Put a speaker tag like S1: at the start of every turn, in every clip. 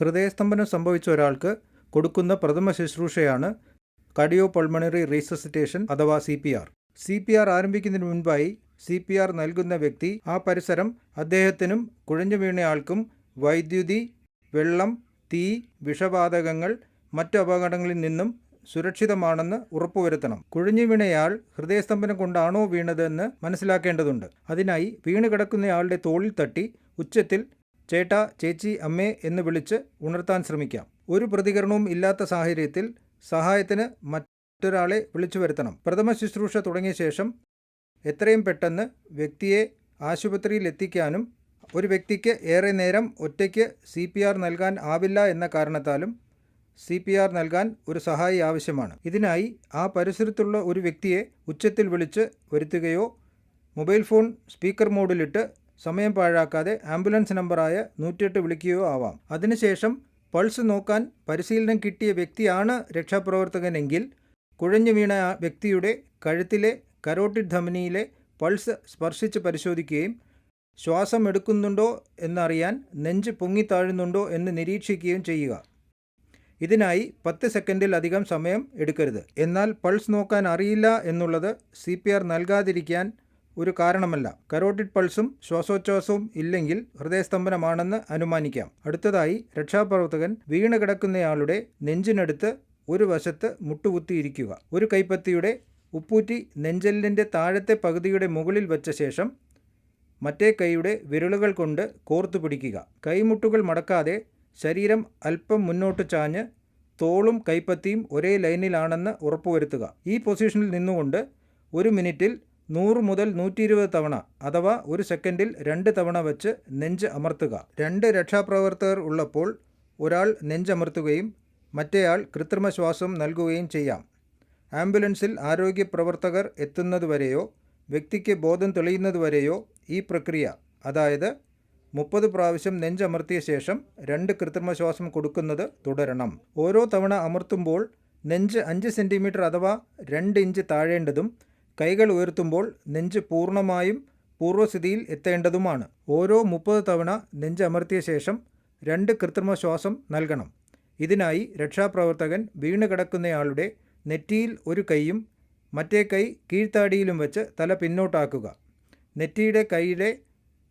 S1: ഹൃദയസ്തംഭനം സംഭവിച്ച ഒരാൾക്ക് കൊടുക്കുന്ന പ്രഥമ ശുശ്രൂഷയാണ് കഡിയോ പൾമണറി റീസസിറ്റേഷൻ അഥവാ C P R. C P R ആരംഭിക്കുന്നതിന് മുൻപായി സി പി ആർ നൽകുന്ന വ്യക്തി ആ പരിസരം അദ്ദേഹത്തിനും കുഴഞ്ഞു വീണയാൾക്കും വൈദ്യുതി വെള്ളം തീ വിഷവാതകങ്ങൾ മറ്റു അപകടങ്ങളിൽ നിന്നും സുരക്ഷിതമാണെന്ന് ഉറപ്പുവരുത്തണം. കുഴഞ്ഞു വീണയാൾ ഹൃദയസ്തംഭനം കൊണ്ടാണോ വീണതെന്ന് മനസ്സിലാക്കേണ്ടതുണ്ട്. അതിനായി വീണ് കിടക്കുന്നയാളുടെ തോളിൽ തട്ടി ഉച്ചത്തിൽ ചേട്ടാ ചേച്ചി അമ്മേ എന്ന് വിളിച്ച് ഉണർത്താൻ ശ്രമിക്കാം. ഒരു പ്രതികരണവും ഇല്ലാത്ത സാഹചര്യത്തിൽ സഹായത്തിന് മറ്റൊരാളെ വിളിച്ചു വരുത്തണം. പ്രഥമ ശുശ്രൂഷ തുടങ്ങിയ ശേഷം എത്രയും പെട്ടെന്ന് വ്യക്തിയെ ആശുപത്രിയിൽ എത്തിക്കാനും ഒരു വ്യക്തിക്ക് ഏറെ നേരം ഒറ്റയ്ക്ക് സി പി ആർ നൽകാൻ ആവില്ല എന്ന കാരണത്താലും സി പി ആർ നൽകാൻ ഒരു സഹായി ആവശ്യമാണ്. ഇതിനായി ആ പരിസരത്തുള്ള ഒരു വ്യക്തിയെ ഉച്ചത്തിൽ വിളിച്ച് വരുത്തുകയോ മൊബൈൽ ഫോൺ സ്പീക്കർ മോഡിലിട്ട് സമയം പാഴാക്കാതെ ആംബുലൻസ് നമ്പറായ നൂറ്റിയെട്ട് വിളിക്കുകയോ ആവാം. അതിനുശേഷം പൾസ് നോക്കാൻ പരിശീലനം കിട്ടിയ വ്യക്തിയാണ് രക്ഷാപ്രവർത്തകനെങ്കിൽ കുഴഞ്ഞു വീണ വ്യക്തിയുടെ കഴുത്തിലെ കരോട്ടിഡ് ധമനിയിലെ പൾസ് സ്പർശിച്ച് പരിശോധിക്കുകയും ശ്വാസം എടുക്കുന്നുണ്ടോ എന്നറിയാൻ നെഞ്ച് പൊങ്ങി താഴുന്നുണ്ടോ എന്ന് നിരീക്ഷിക്കുകയും ചെയ്യുക. ഇതിനായി പത്ത് സെക്കൻഡിലധികം സമയം എടുക്കരുത്. എന്നാൽ പൾസ് നോക്കാൻ അറിയില്ല എന്നുള്ളത് സി പി ആർ നൽകാതിരിക്കാൻ ഒരു കാരണമല്ല. കരോട്ടിഡ് പൾസും ശ്വാസോച്ഛ്വാസവും ഇല്ലെങ്കിൽ ഹൃദയസ്തംഭനമാണെന്ന് അനുമാനിക്കാം. അടുത്തതായി രക്ഷാപ്രവർത്തകൻ വീണ് കിടക്കുന്നയാളുടെ നെഞ്ചിനടുത്ത് ഒരു വശത്ത് മുട്ടുകുത്തിയിരിക്കുക. ഒരു കൈപ്പത്തിയുടെ ഉപ്പൂറ്റി നെഞ്ചെല്ലിന്റെ താഴത്തെ പകുതിയുടെ മുകളിൽ വച്ച ശേഷം മറ്റേ കൈയുടെ വിരലുകൾ കൊണ്ട് കോർത്തു പിടിക്കുക കൈമുട്ടുകൾ മടക്കാതെ ശരീരം അല്പം മുന്നോട്ട് ചാഞ്ഞ് തോളും കൈപ്പത്തിയും ഒരേ ലൈനിലാണെന്ന് ഉറപ്പുവരുത്തുക. ഈ പൊസിഷനിൽ നിന്നുകൊണ്ട് ഒരു മിനിറ്റിൽ നൂറ് മുതൽ നൂറ്റി ഇരുപത് തവണ അഥവാ ഒരു സെക്കൻഡിൽ രണ്ട് തവണ വെച്ച് നെഞ്ച് അമർത്തുക. രണ്ട് രക്ഷാപ്രവർത്തകർ ഉള്ളപ്പോൾ ഒരാൾ നെഞ്ചമർത്തുകയും മറ്റേയാൾ കൃത്രിമ ശ്വാസം നൽകുകയും ചെയ്യാം. ആംബുലൻസിൽ ആരോഗ്യ പ്രവർത്തകർ എത്തുന്നതുവരെയോ വ്യക്തിക്ക് ബോധം തെളിയുന്നതുവരെയോ ഈ പ്രക്രിയ അതായത് മുപ്പത് പ്രാവശ്യം നെഞ്ചമർത്തിയ ശേഷം രണ്ട് കൃത്രിമ ശ്വാസം കൊടുക്കുന്നത് തുടരണം. ഓരോ തവണ അമർത്തുമ്പോൾ നെഞ്ച് അഞ്ച് സെന്റിമീറ്റർ അഥവാ രണ്ട് ഇഞ്ച് താഴേണ്ടതും കൈകൾ ഉയർത്തുമ്പോൾ നെഞ്ച് പൂർണമായും പൂർവസ്ഥിതിയിൽ എത്തേണ്ടതുമാണ്. ഓരോ മുപ്പത് തവണ നെഞ്ച് അമർത്തിയ ശേഷം രണ്ട് കൃത്രിമ ശ്വാസം നൽകണം. ഇതിനായി രക്ഷാപ്രവർത്തകൻ വീണ് കിടക്കുന്നയാളുടെ നെറ്റിയിൽ ഒരു കൈയും മറ്റേ കൈ കീഴ്ത്താടിയിലും വെച്ച് തല പിന്നോട്ടാക്കുക. നെറ്റിയുടെ കൈയുടെ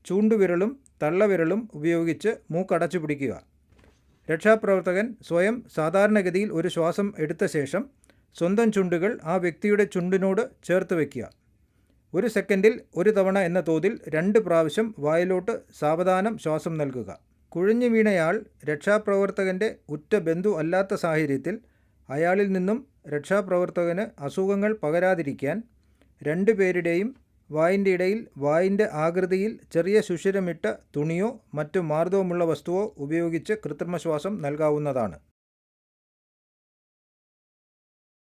S1: ചൂണ്ടുവിരലും തള്ളവിരലും ഉപയോഗിച്ച് മൂക്കടച്ചു പിടിക്കുക. രക്ഷാപ്രവർത്തകൻ സ്വയം സാധാരണഗതിയിൽ ഒരു ശ്വാസം എടുത്ത ശേഷം സ്വന്തം ചുണ്ടുകൾ ആ വ്യക്തിയുടെ ചുണ്ടിനോട് ചേർത്ത് വയ്ക്കുക. ഒരു സെക്കൻഡിൽ ഒരു തവണ എന്ന തോതിൽ രണ്ട് പ്രാവശ്യം വായിലോട്ട് സാവധാനം ശ്വാസം നൽകുക. കുഴഞ്ഞു വീണയാൾ രക്ഷാപ്രവർത്തകന്റെ ഉറ്റ ബന്ധു അല്ലാത്ത സാഹചര്യത്തിൽ അയാളിൽ നിന്നും രക്ഷാപ്രവർത്തകന് അസുഖങ്ങൾ പകരാതിരിക്കാൻ രണ്ടു പേരുടെയും വായിന്റെ ഇടയിൽ വായിന്റെ ആകൃതിയിൽ ചെറിയ സുഷിരമിട്ട തുണിയോ മറ്റു മാർദ്ദവമുള്ള വസ്തുവോ ഉപയോഗിച്ച് കൃത്രിമ ശ്വാസം നൽകാവുന്നതാണ്.